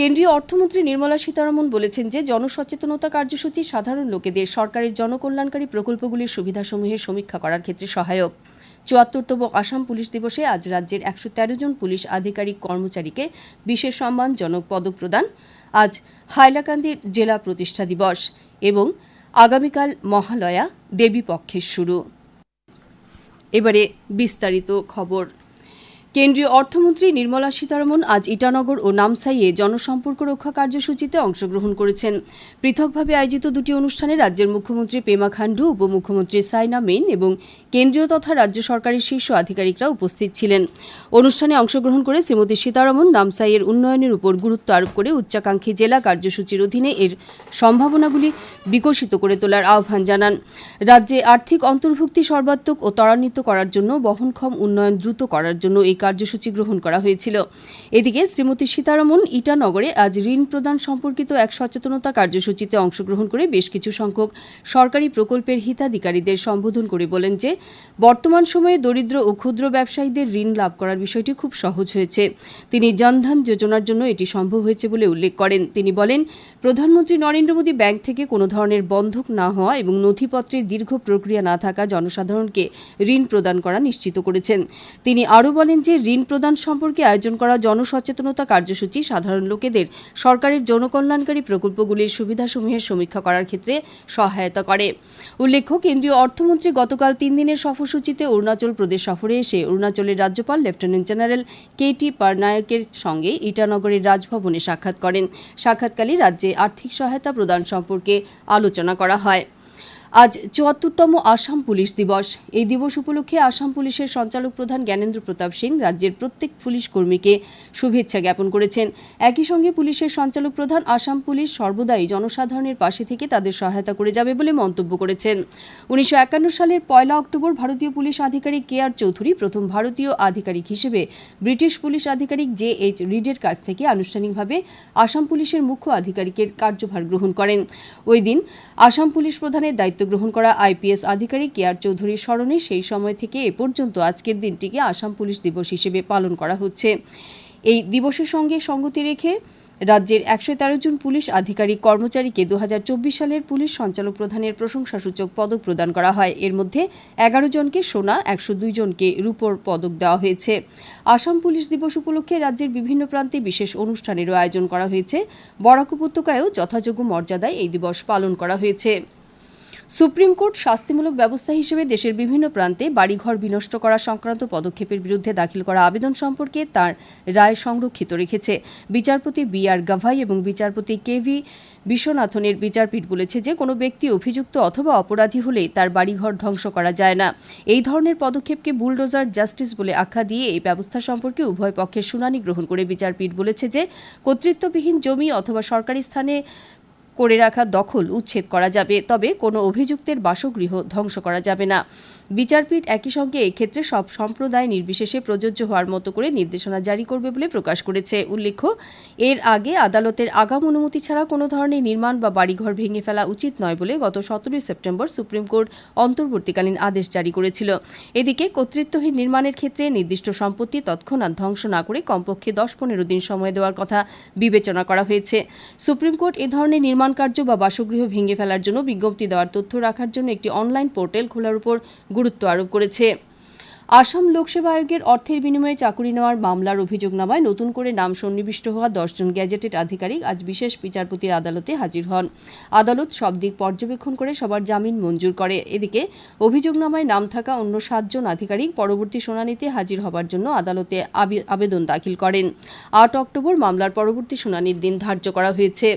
কেন্দ্রীয় অর্থমন্ত্রী নির্মলা সীতারমন বলেছেন যে, জনসচেতনতা কার্যসূচি সাধারণ লোকেদের সরকারের জনকল্যাণকারী প্রকল্পগুলির সুবিধাসমূহের সমীক্ষা করার ক্ষেত্রে সহায়ক। চুয়াত্তরতম আসাম পুলিশ দিবসে আজ রাজ্যের একশো তেরো জন পুলিশ আধিকারিক কর্মচারীকে বিশেষ সম্মানজনক পদক প্রদান। আজ হাইলাকান্দির জেলা প্রতিষ্ঠা দিবস এবং আগামীকাল মহালয়া দেবী পক্ষের শুরু। এবারে বিস্তারিত খবর। কেন্দ্রীয় অর্থমন্ত্রী নির্মলা সীতারমন আজ ইটানগর ও নামসাইয়ে জনসম্পর্ক রক্ষা কার্যসূচিতে অংশগ্রহণ করেছেন। পৃথকভাবে আয়োজিত দুটি অনুষ্ঠানে রাজ্যের মুখ্যমন্ত্রী পেমা খান্ডু উপমুখ্যমন্ত্রী সাইনা মেন এবং কেন্দ্রীয় তথা রাজ্য সরকারের শীর্ষ আধিকারিকরা উপস্থিত ছিলেন। অনুষ্ঠানে অংশগ্রহণ করে শ্রীমতী সীতারমন নামসাইয়ের উন্নয়নের উপর গুরুত্ব আরোপ করে উচ্চাকাঙ্ক্ষী জেলা কার্যসূচির অধীনে এর সম্ভাবনাগুলি বিকশিত করে তোলার আহ্বান জানান। রাজ্যে আর্থিক অন্তর্ভুক্তি সর্বাত্মক ও ত্বরান্বিত করার জন্য বহনক্ষম উন্নয়ন দ্রুত করার জন্য এই কার্যসূচি গ্রহণ করা হয়েছিল। এদিকে শ্রীমতী সীতারমন ইটানগরে আজ ঋণ প্রদান সম্পর্কিত এক সচেতনতা কার্যসূচিতে অংশগ্রহণ করে বেশ কিছু সংখ্যক সরকারি প্রকল্পের হিতাধিকারীদের সম্বোধন করে বলেন যে, বর্তমান সময়ে দরিদ্র ও ক্ষুদ্র ব্যবসায়ীদের ঋণ লাভ করার বিষয়টি খুব সহজ হয়েছে। তিনি জনধন যোজনার জন্য এটি সম্ভব হয়েছে বলে উল্লেখ করেন। তিনি বলেন, প্রধানমন্ত্রী নরেন্দ্র মোদী ব্যাংক থেকে কোনো ধরনের বন্ধক না হওয়া এবং নথিপত্রের দীর্ঘ প্রক্রিয়া না থাকা জনসাধারণকে ঋণ প্রদান করা নিশ্চিত করেছেন। তিনি আরও বলেন যে ঋণ প্রদান সম্পর্কে আয়োজন করা জনসচেতনতা কার্যসূচি সাধারণ লোকেদের সরকারের জনকল্যাণকারী প্রকল্পগুলির সুবিধাসমূহের সমীক্ষা করার ক্ষেত্রে সহায়তা করে। উল্লেখ্য, কেন্দ্রীয় অর্থমন্ত্রী গতকাল তিন দিনের সফরসূচিতে অরুণাচল প্রদেশ সফরে এসে অরুণাচলের রাজ্যপাল লেফটেন্যান্ট জেনারেল কে টি পারনায়কের সঙ্গে ইটানগরের রাজভবনে সাক্ষাৎ করেন। সাক্ষাৎকালে রাজ্যে আর্থিক সহায়তা প্রদান সম্পর্কে আলোচনা করা হয়। আজ চুয়াত্তরতম আসাম পুলিশ দিবস। এই দিবস উপলক্ষে আসাম পুলিশের সঞ্চালক প্রধান জ্ঞানেন্দ্র প্রতাপ সিং রাজ্যের প্রত্যেক পুলিশ কর্মীকে শুভেচ্ছা জ্ঞাপন করেছেন। একই সঙ্গে পুলিশের সঞ্চালক প্রধান আসাম পুলিশ সর্বদাই জনসাধারণের পাশে থেকে তাদের সহায়তা করে যাবে বলে মন্তব্য করেছেন। উনিশশো একান্ন সালের পয়লা অক্টোবর ভারতীয় পুলিশ আধিকারিক কে আর চৌধুরী প্রথম ভারতীয় আধিকারিক হিসেবে ব্রিটিশ পুলিশ আধিকারিক জে এইচ রিডের কাছ থেকে আনুষ্ঠানিকভাবে আসাম পুলিশের মুখ্য আধিকারিকের কার্যভার গ্রহণ করেন। ওই দিন আসাম পুলিশ প্রধানের দায়িত্ব গ্রহণ করা আইপিএস আধিকারিক কে আর চৌধুরীর স্মরণে সেই সময় থেকে এ পর্যন্ত আজকের দিনটিকে আসাম পুলিশ দিবস হিসেবে পালন করা হচ্ছে। এই দিবসের সঙ্গে সঙ্গতি রেখে রাজ্যের একশো তেরো জন পুলিশ আধিকারিক কর্মচারীকে দু হাজার চব্বিশ সালের পুলিশ সঞ্চালক প্রধানের প্রশংসাসূচক পদক প্রদান করা হয়। এর মধ্যে এগারো জনকে সোনা, একশো দুই জনকে রূপর পদক দেওয়া হয়েছে। আসাম পুলিশ দিবস উপলক্ষে রাজ্যের বিভিন্ন প্রান্তে বিশেষ অনুষ্ঠানেরও আয়োজন করা হয়েছে। বরাক উপত্যকায়ও যথাযোগ্য মর্যাদায় এই দিবস পালন করা হয়েছে। সুপ্রিম কোর্ট শাস্তিমূলক ব্যবস্থা হিসেবে দেশের বিভিন্ন প্রান্তে বাড়িঘর বিনষ্ট করা সংক্রান্ত পদক্ষেপের বিরুদ্ধে দাখিল করা আবেদন সম্পর্কে তার রায় সংরক্ষিত রেখেছে। বিচারপতি বি আর গাভাই এবং বিচারপতি কে ভি বিশ্বনাথনের বিচারপীঠ বলেছে যে, কোনো ব্যক্তি অভিযুক্ত অথবা অপরাধী হলে তার বাড়িঘর ধ্বংস করা যায় না। এই ধরনের পদক্ষেপকে বুলডোজার জাস্টিস বলে আখ্যা দিয়ে এই ব্যবস্থা সম্পর্কে উভয় পক্ষের শুনানি গ্রহণ করে বিচারপীঠ বলেছে যে, কর্তৃত্ববিহীন জমি অথবা সরকারি স্থানে করে রাখা দখল উচ্ছেদ করা যাবে, তবে কোনো অভিযুক্তের বাসগৃহ ধ্বংস করা যাবে না। বিচারপীঠ একই সঙ্গে এক্ষেত্রে সব সম্প্রদায় নির্বিশেষে প্রযোজ্য হওয়ার মতো করে নির্দেশনা জারি করবে বলে প্রকাশ করেছে। উল্লেখ্য, এর আগে আদালতের আগাম অনুমতি ছাড়া কোনো ধরনের নির্মাণ বা বাড়িঘর ভেঙে ফেলা উচিত নয় বলে গত সতেরোই সেপ্টেম্বর সুপ্রিম কোর্ট অন্তর্বর্তীকালীন আদেশ জারি করেছিল। এদিকে কর্তৃত্বহীন নির্মাণের ক্ষেত্রে নির্দিষ্ট সম্পত্তি তৎক্ষণাৎ ধ্বংস না করে কমপক্ষে দশ পনেরো দিন সময় দেওয়ার কথা বিবেচনা করা হয়েছে। সুপ্রিম কোর্ট এ ধরনের নির্মাণ কার্য বা বাসগৃহ ভেঙে ফেলার জন্য বিজ্ঞপ্তি দেওয়ার তথ্য রাখার জন্য একটি অনলাইন পোর্টাল খোলার উপর গুরুত্ব আরোপ করেছে। আসাম লোকসেবা আয়োগের অর্থের বিনিময়ে চাকুরি নেওয়ার মামলার অভিযোগনামায় নতুন করে নাম সন্নিবিষ্ট হওয়া দশজন গ্যাজেটেড আধিকারিক আজ বিশেষ বিচারপতির আদালতে হাজির হন। আদালত সব দিক পর্যবেক্ষণ করে সবার জামিন মঞ্জুর করে। এদিকে অভিযোগনামায় নাম থাকা অন্য সাতজন আধিকারিক পরবর্তী শুনানিতে হাজির হবার জন্য আদালতে আবে- আবেদন দাখিল করেন। আট অক্টোবর মামলার পরবর্তী শুনানির দিন ধার্য করা হয়েছে।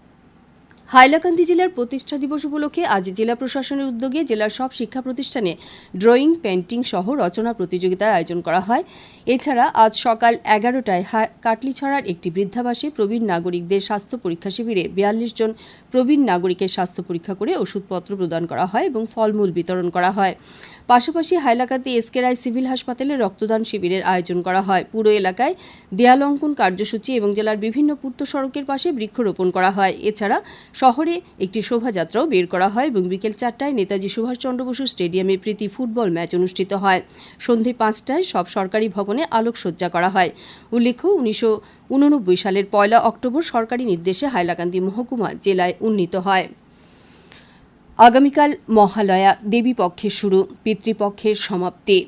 হাইলাকান্দি জেলার প্রতিষ্ঠা দিবস উপলক্ষে আজ জেলা প্রশাসনের উদ্যোগে জেলার সব শিক্ষা প্রতিষ্ঠানে ড্রয়িং পেন্টিং সহ রচনা প্রতিযোগিতার আয়োজন করা হয়। এছাড়া আজ সকাল এগারোটায় কাটলিছড়ার একটি বৃদ্ধাবাসে প্রবীণ নাগরিকদের স্বাস্থ্য পরীক্ষা শিবিরে বিয়াল্লিশ জন প্রবীণ নাগরিকের স্বাস্থ্য পরীক্ষা করে ওষুধপত্র প্রদান করা হয় এবং ফলমূল বিতরণ করা হয়। পাশাপাশি হাইলাকান্দি এসকে রায় সিভিল হাসপাতালে রক্তদান শিবিরের আয়োজন করা হয়। পুরো এলাকায় দেয়াল অঙ্কন কার্যসূচি এবং জেলার বিভিন্ন পূর্ত সড়কের পাশে বৃক্ষরোপণ করা হয়। এছাড়া শহরে একটি শোভাযাত্রাও বের করা হয় এবং বিকেল চারটায় নেতাজি সুভাষচন্দ্র বসু স্টেডিয়ামে প্রীতি ফুটবল ম্যাচ অনুষ্ঠিত হয়। সন্ধে পাঁচটায় সব সরকারি ভবনে আলোকসজ্জা করা হয়। উল্লেখ্য, উনিশশো উননব্বই সালের পয়লা অক্টোবর সরকারি নির্দেশে হাইলাকান্দি মহকুমা জেলায় উন্নীত হয়। আগামীকাল মহালয়া দেবী পক্ষের শুরু, পিতৃপক্ষের সমাপ্তি।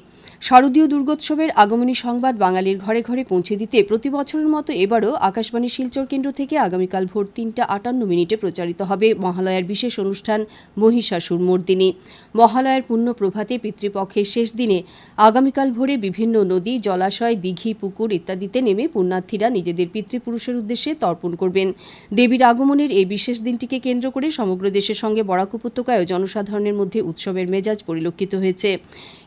শারদীয় দুর্গোৎসবের আগমনী সংবাদ বাঙালির ঘরে ঘরে পৌঁছে দিতে প্রতি বছরের মতো এবারও আকাশবাণী শিলচর কেন্দ্র থেকে আগামীকাল ভোর তিনটা আটান্ন মিনিটে প্রচারিত হবে মহালয়ার বিশেষ অনুষ্ঠান মহিষাসুর মর্দিনী। মহালয়ার পূর্ণ প্রভাতে পিতৃপক্ষের শেষ দিনে আগামীকাল ভোরে বিভিন্ন নদী, জলাশয়, দিঘি, পুকুর ইত্যাদিতে নেমে পুণ্যার্থীরা নিজেদের পিতৃপুরুষের উদ্দেশ্যে তর্পণ করবেন। দেবীর আগমনের এই বিশেষ দিনটিকে কেন্দ্র করে সমগ্র দেশের সঙ্গে বরাক উপত্যকায় জনসাধারণের মধ্যে উৎসবের মেজাজ পরিলক্ষিত হয়েছে।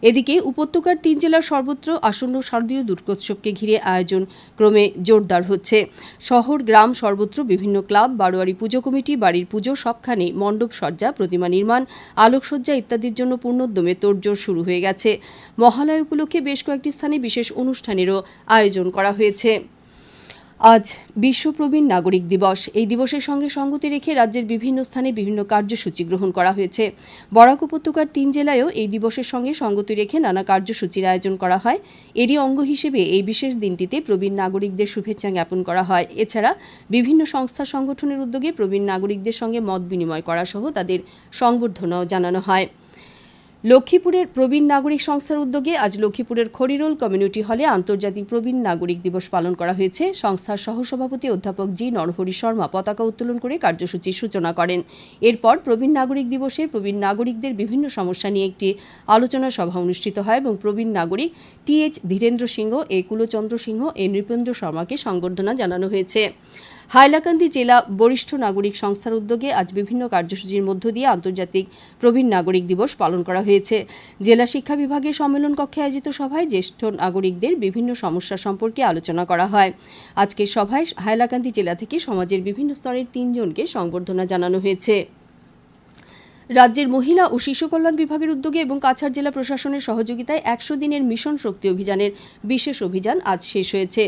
এদিকে উপত্যকার তিন জেলার সর্বত্র আসন্ন শারদীয় দুর্গোৎসবকে ঘিরে আয়োজন ক্রমে জোরদার হচ্ছে। শহর, গ্রাম, সর্বত্র বিভিন্ন ক্লাব, বারোয়ারি পুজো কমিটি, বাড়ির পুজো, সবখানে মণ্ডপ সজ্জা, প্রতিমা নির্মাণ, আলোকসজ্জা ইত্যাদির জন্য পূর্ণোদ্যমে তোড়জোড় শুরু হয়ে গেছে। মহালয় উপলক্ষে বেশ কয়েকটি স্থানে বিশেষ অনুষ্ঠানেরও আয়োজন করা হয়েছে। আজ বিশ্ব প্রবীণ নাগরিক দিবস। এই দিবসের সঙ্গে সঙ্গতি রেখে রাজ্যের বিভিন্ন স্থানে বিভিন্ন কার্যসূচি গ্রহণ করা হয়েছে। বরাক উপত্যকার তিন জেলায়ও এই দিবসের সঙ্গে সঙ্গতি রেখে নানা কার্যসূচির আয়োজন করা হয়। এরই অঙ্গ হিসেবে এই বিশেষ দিনটিতে প্রবীণ নাগরিকদের শুভেচ্ছা জ্ঞাপন করা হয়। এছাড়া বিভিন্ন সংস্থা সংগঠনের উদ্যোগে প্রবীণ নাগরিকদের সঙ্গে মত বিনিময় করা সহ তাদের সংবর্ধনাও জানানো হয়। লক্ষ্মীপুরের প্রবীণ নাগরিক সংস্থার উদ্যোগে আজ লক্ষ্মীপুরের খড়িরোল কমিউনিটি হলে আন্তর্জাতিক প্রবীণ নাগরিক দিবস পালন করা হয়েছে। সংস্থার সহসভাপতি অধ্যাপক জি নরহরি শর্মা পতাকা উত্তোলন করে কার্যসূচির সূচনা করেন। এরপর প্রবীণ নাগরিক দিবসে প্রবীণ নাগরিকদের বিভিন্ন সমস্যা নিয়ে একটি আলোচনা সভা অনুষ্ঠিত হয় এবং প্রবীণ নাগরিক T H Dhirendra Singh, A Kulchandra Singh, A Nripendra শর্মাকে সংবর্ধনা জানানো হয়েছে। হাইলাকান্দি জেলা বরিষ্ঠ নাগরিক সংস্থার উদ্যোগে আজ বিভিন্ন কার্যসূচীর মধ্য দিয়ে আন্তর্জাতিক প্রবীণ নাগরিক দিবস পালন করা হয়েছে। জেলা শিক্ষা বিভাগের সম্মেলন কক্ষে আয়োজিত সভায় জ্যেষ্ঠ নাগরিকদের বিভিন্ন সমস্যা সম্পর্কে আলোচনা করা হয়। আজকের সভায় হাইলাকান্দি জেলা থেকে সমাজের বিভিন্ন স্তরের তিনজনকে সংবর্ধনা জানানো হয়েছে। রাজ্যের মহিলা ও শিশু কল্যাণ বিভাগের উদ্যোগে এবং কাছাড় জেলা প্রশাসনের সহযোগিতায় একশো দিনের মিশন শক্তি অভিযানের বিশেষ অভিযান আজ শেষ হয়েছে।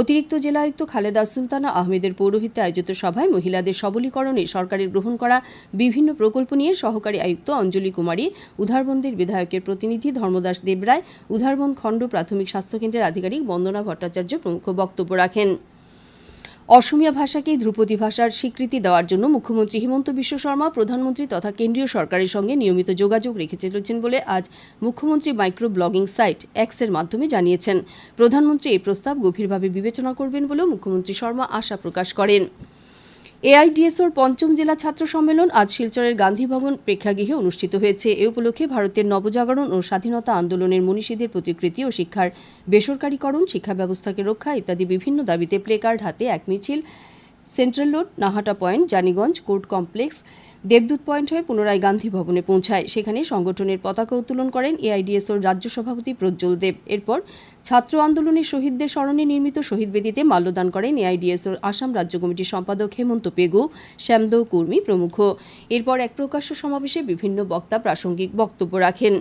অতিরিক্ত জেলা আয়ুক্ত খালেদা সুলতানা আহমেদের পৌরোহিত্যে আয়োজিত সভায় মহিলাদের সবলীকরণে সরকারের গ্রহণ করা বিভিন্ন প্রকল্প নিয়ে সহকারী আয়ুক্ত অঞ্জলি কুমারী, উধারবন্দের বিধায়কের প্রতিনিধি ধর্মদাস দেবরায়, উধারবন্দ খণ্ড প্রাথমিক স্বাস্থ্যকেন্দ্রের আধিকারিক বন্দনা ভট্টাচার্য প্রমুখ বক্তব্য রাখেন। অসমীয়া ভাষাকে ধ্রুপদী ভাষার স্বীকৃতি দেওয়ার জন্য মুখ্যমন্ত্রী হিমন্ত বিশ্ব শর্মা, প্রধানমন্ত্রী তথা কেন্দ্রীয় সরকারের সঙ্গে নিয়মিত যোগাযোগ রেখে চলেছেন বলে আজ মুখ্যমন্ত্রী মাইক্রো ব্লগিং সাইট এক্সের মাধ্যমে জানিয়েছেন। প্রধানমন্ত্রী এই প্রস্তাব গভীরভাবে বিবেচনা করবেন বলেও মুখ্যমন্ত্রী শর্মা আশা প্রকাশ করেন। এআইডিএসওর পঞ্চম জেলা ছাত্র সম্মেলন আজ শিলচরের গান্ধী ভবন প্রেক্ষাগৃহে অনুষ্ঠিত হয়েছে। এ উপলক্ষে ভারতের নবজাগরণ ও স্বাধীনতা আন্দোলনের মনীষীদের প্রতিকৃতি ও শিক্ষার বেসরকারীকরণ, শিক্ষা ব্যবস্থাকে রক্ষা ইত্যাদি বিভিন্ন দাবিতে প্লেকার্ড হাতে এক মিছিল Central Road, Nahata point, Janiganj, court complex, Debdut point হয়ে পুনরায় গান্ধী ভবনে পৌঁছায়। সেখানে সংগঠনের পতাকা উত্তোলন করেন এআইডিএসওর রাজ্য সভাপতি প্রজ্জ্বল দেব। এরপর ছাত্র আন্দোলনের শহীদদের স্মরণে নির্মিত শহীদ বেদিতে মাল্যদান করেন এআইডিএসওর আসাম রাজ্য কমিটির সম্পাদক হেমন্ত পেগু, শ্যামদৌ কুর্মী প্রমুখ। এরপর এক প্রকাশ্য সমাবেশে বিভিন্ন বক্তা প্রাসঙ্গিক বক্তব্য রাখেন।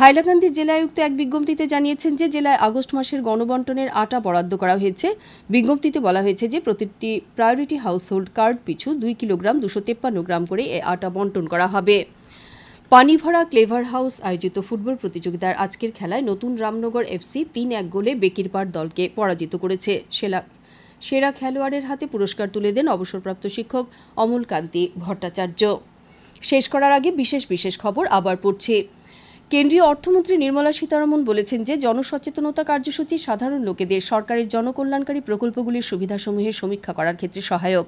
হাইলাকান্দির জেলা আয়ুক্ত এক বিজ্ঞপ্তিতে জানিয়েছেন যে জেলায় আগস্ট মাসের গণবন্টনের আটা বরাদ্দ করা হয়েছে। বিজ্ঞপ্তিতে বলা হয়েছে যে প্রতিটি প্রায়োরিটি হাউসহোল্ড কার্ড পিছু দুই কিলোগ্রাম দুশো তেপ্পান্ন গ্রাম করে এ আটা বন্টন করা হবে। পানি ভরা ক্লেভার হাউস আয়োজিত ফুটবল প্রতিযোগিতার আজকের খেলায় নতুন রামনগর এফসি তিন এক গোলে বেকিরপাড় দলকে পরাজিত করেছে। সেরা খেলোয়াড়ের হাতে পুরস্কার তুলে দেন অবসরপ্রাপ্ত শিক্ষক অমলকান্তি ভট্টাচার্য। শেষ করার আগে বিশেষ বিশেষ খবর আবার পড়ছি। কেন্দ্রীয় অর্থমন্ত্রী নির্মলা সীতারমন বলেছেন যে, জনসচেতনতা কার্যসূচি সাধারণ লোকেদের সরকারের জনকল্যাণকারী প্রকল্পগুলির সুবিধাসমূহের সমীক্ষা করার ক্ষেত্রে সহায়ক।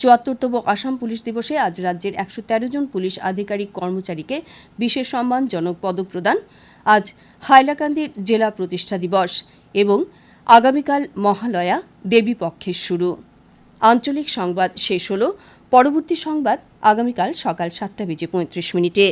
চুয়াত্তরতম আসাম পুলিশ দিবসে আজ রাজ্যের একশো তেরো জন পুলিশ আধিকারিক কর্মচারীকে বিশেষ সম্মানজনক পদক প্রদান। আজ হাইলাকান্দির জেলা প্রতিষ্ঠা দিবস এবং আগামীকাল মহালয়া দেবী পক্ষের শুরু। আঞ্চলিক সংবাদ শেষ হল। পরবর্তী সংবাদ আগামীকাল সকাল সাতটা বেজে পঁয়ত্রিশ মিনিটে।